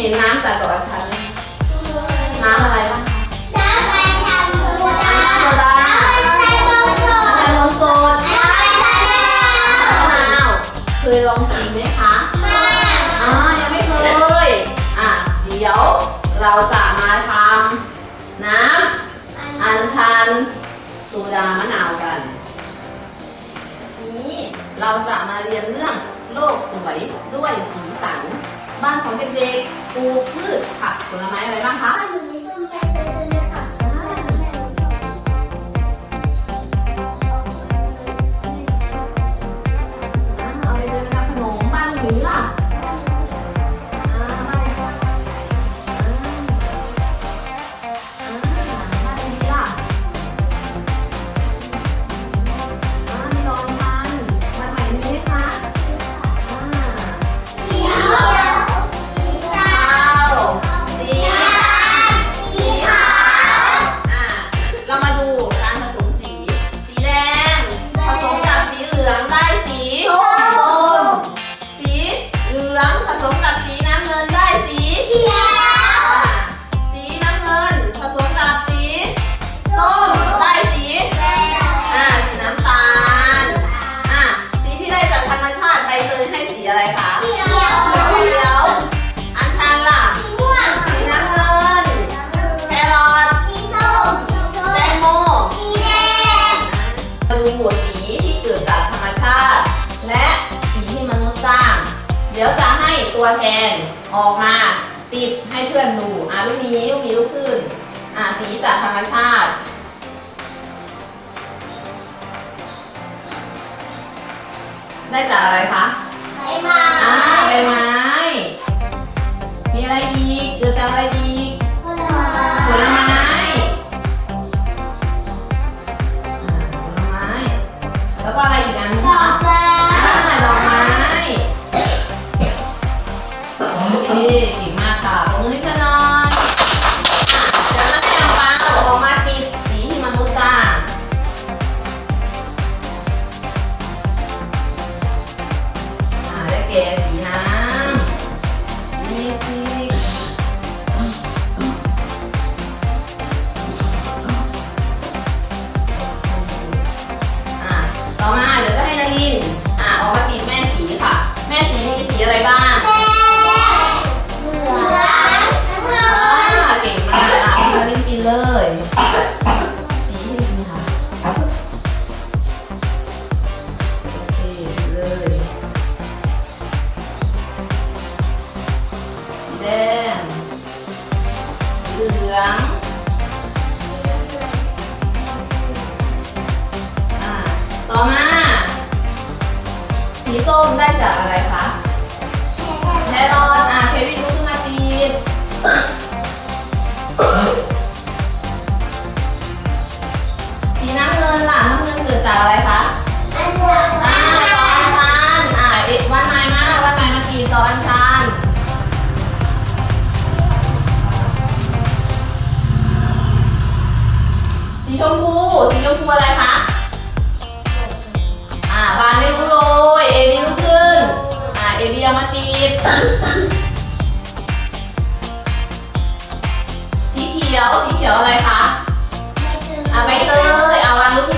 เห็นน้ำจากดอกอัญชันไหมน้ำอะไรบ้างคะน้ำไปทำโซดาโซดาน้ำไปนมสดน้ำนมสดน้ำไปมะนาวมะนาวเคยลองชิมไหมคะมาอ่ายังไม่เคยอะเดี๋ยวเราจะมาทำน้ำอัญชันโซดามะนาวกัน นี้เราจะมาเรียนเรื่องโลกสวยด้วยสีสัน บ้านของเด็กๆปลูกพืชผักผลไม้อะไรบ้างคะ มาดูหมวดสีที่เกิดจากธรรมชาติ และสีที่มนุษย์สร้าง เดี๋ยวจะให้ตัวแทนออกมาติดให้เพื่อนดูอะลูกนี้ลูกนี้ลูกขึ้นอะสีจากธรรมชาติได้จากอะไรคะใบไม้อ่าใบไม้ มีอะไรอีกเกิดจากอะไรอีกผลไม้ผลไม้ แล้วก็อ สีชมพู สีชมพูอะไรคะอ่าบานไม่รู้โรยเอวีลุกขึ้น อ่าเอวีเอามาตีดสีเขียว สีเขียวอะไรคะ อ่าใบเตยเอาวานลุกขึ้น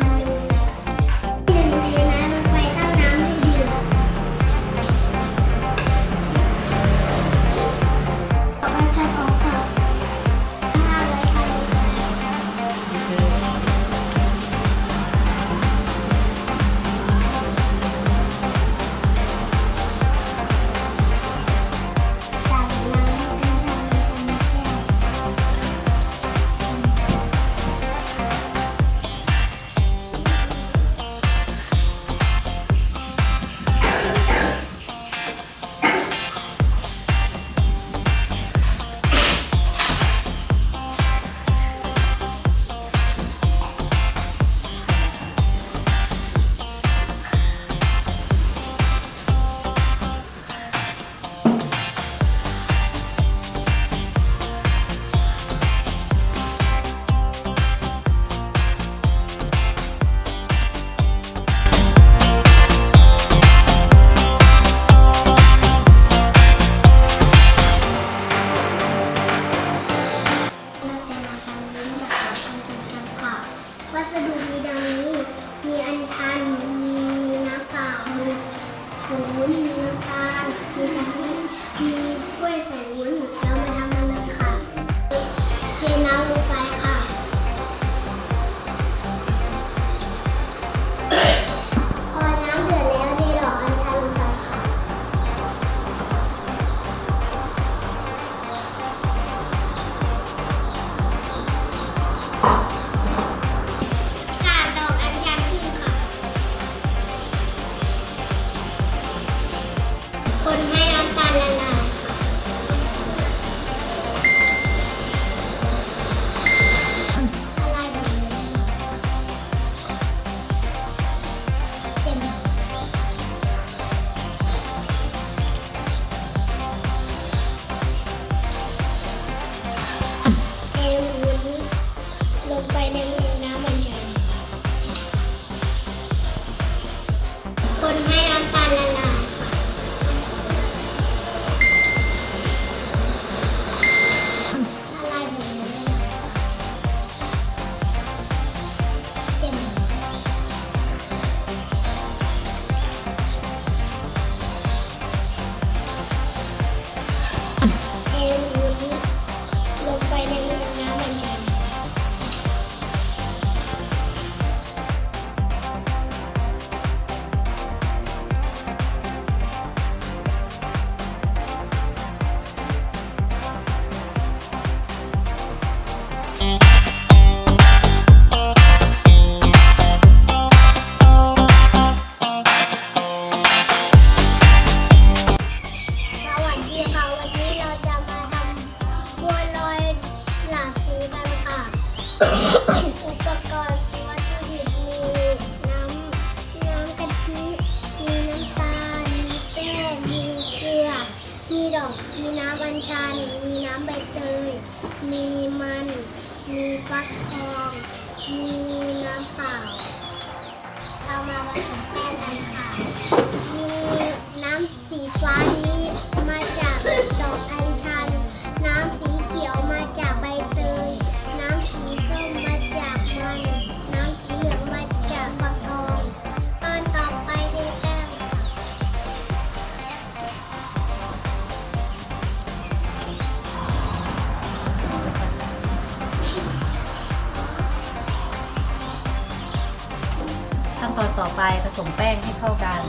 อนต่อไปผสมแป้งให้เข้ากัน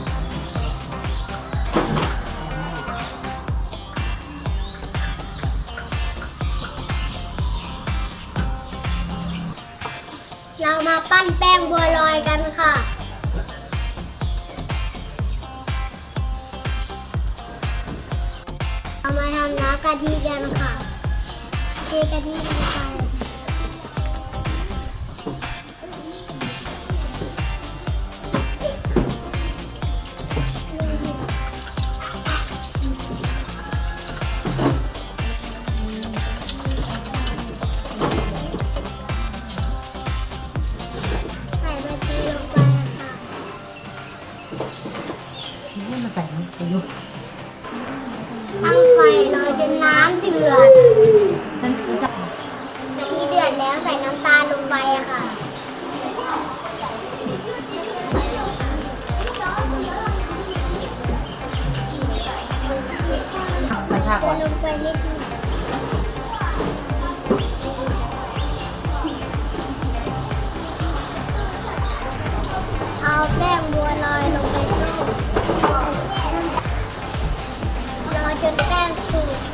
เรามาปั้นแป้งบัวลอยกันค่ะ เรามาทำน้ำกะทิกันค่ะเทกะทิลงไป จนน้ำเดือดนั่นคือกะทิเดือดแล้วใส่น้ำตาลลงไปค่ะ ใส่ชาก่อนลงไปนิดนึงเอาแป้งบัวลอยลงไปต้มรอจนแป้งสุก